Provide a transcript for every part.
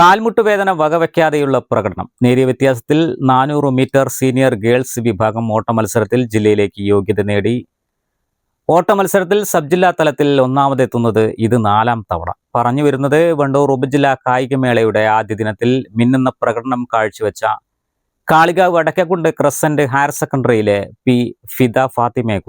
കാൽമുട്ടുവേദന വകവയ്ക്കാതെയുള്ള പ്രകടനം. നേരിയ വ്യത്യാസത്തിൽ നാനൂറ് മീറ്റർ സീനിയർ ഗേൾസ് വിഭാഗം ഓട്ട മത്സരത്തിൽ ജില്ലയിലേക്ക് യോഗ്യത നേടി. ഓട്ട മത്സരത്തിൽ സബ് ജില്ലാ തലത്തിൽ ഒന്നാമതെത്തുന്നത് ഇത് നാലാം തവണ. പറഞ്ഞു വരുന്നത് വണ്ടൂർ ഉപജില്ലാ കായികമേളയുടെ ആദ്യ ദിനത്തിൽ മിന്നുന്ന പ്രകടനം കാഴ്ചവെച്ച Kalikavu Adakkakundu crescent higher സെക്കൻഡറിയിലെ P Fida ഫാത്തിമയെ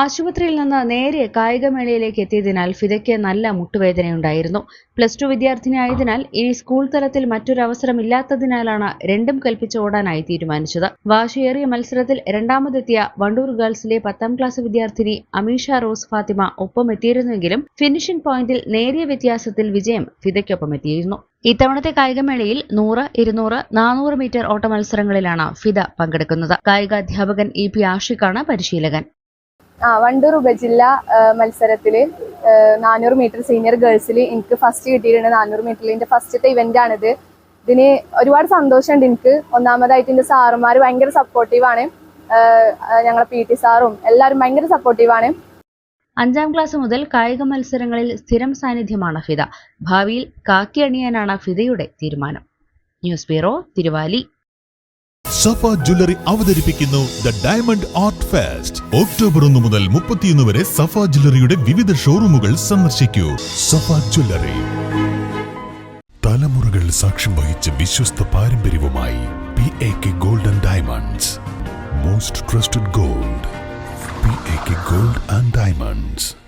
ആശുപത്രിയിൽ നിന്ന് നേരെ കായികമേളയിലേക്ക് എത്തിയതിനാൽ ഫിദയ്ക്ക് നല്ല മുട്ടുവേദനയുണ്ടായിരുന്നു. പ്ലസ് ടു വിദ്യാർത്ഥിനിയായതിനാൽ ഇനി സ്കൂൾ തലത്തിൽ മറ്റൊരവസരമില്ലാത്തതിനാലാണ് രണ്ടും കൽപ്പിച്ച് ഓടാനായി തീരുമാനിച്ചത്. വാശിയേറിയ മത്സരത്തിൽ രണ്ടാമതെത്തിയ വണ്ടൂർ ഗേൾസിലെ പത്താം ക്ലാസ് വിദ്യാർത്ഥിനി അമീഷ റോസ് ഫാത്തിമ ഒപ്പമെത്തിയിരുന്നെങ്കിലും ഫിനിഷിംഗ് പോയിന്റിൽ നേരിയ വ്യത്യാസത്തിൽ വിജയം ഫിദയ്ക്കൊപ്പം എത്തിയിരുന്നു ഇത്തവണത്തെ കായികമേളയിൽ നൂറ് ഇരുന്നൂറ് നാനൂറ് മീറ്റർ ഓട്ട മത്സരങ്ങളിലാണ് ഫിദ പങ്കെടുക്കുന്നത്. കായികാധ്യാപകൻ ഇ പി ആഷിഖാണ് പരിശീലകൻ. ആ വണ്ടൂർ ഉപജില്ല മത്സരത്തിൽ നാനൂറ് മീറ്റർ സീനിയർ ഗേൾസിൽ എനിക്ക് ഫസ്റ്റ് കിട്ടിയിട്ടുണ്ട് നാനൂറ് മീറ്ററിൽ എന്റെ ഫസ്റ്റത്തെ ഇവന്റ് ആണിത്. ഇതിന് ഒരുപാട് സന്തോഷമുണ്ട് എനിക്ക്. ഒന്നാമതായിട്ട് എന്റെ സാറുമാർ ഭയങ്കര സപ്പോർട്ടീവാണ് ഞങ്ങളെ പി ടി സാറും എല്ലാവരും ഭയങ്കര സപ്പോർട്ടീവാണ് അഞ്ചാം ക്ലാസ് മുതൽ കായിക മത്സരങ്ങളിൽ സ്ഥിരം സാന്നിധ്യമാണ് ഫിദ. ഭാവിയിൽ കാക്കി അണിയാനാണ് ഫിദയുടെ തീരുമാനം. News bureau Thiruvali. Safa jewellery അവതരിപ്പിക്കുന്നു the diamond art fest. October ഒന്ന് മുതൽ മുപ്പത്തിയൊന്ന് വരെ സഫ ജ്വല്ലറിയുടെ വിവിധ ഷോറൂമുകൾ സന്ദർശിക്കൂ. സഫ ജ്വല്ലറി. തലമുറകൾ സാക്ഷ്യം വഹിച്ച വിശ്വസ്ത പാരമ്പര്യവുമായി P A K golden diamonds. Most trusted gold. P A K gold and diamonds.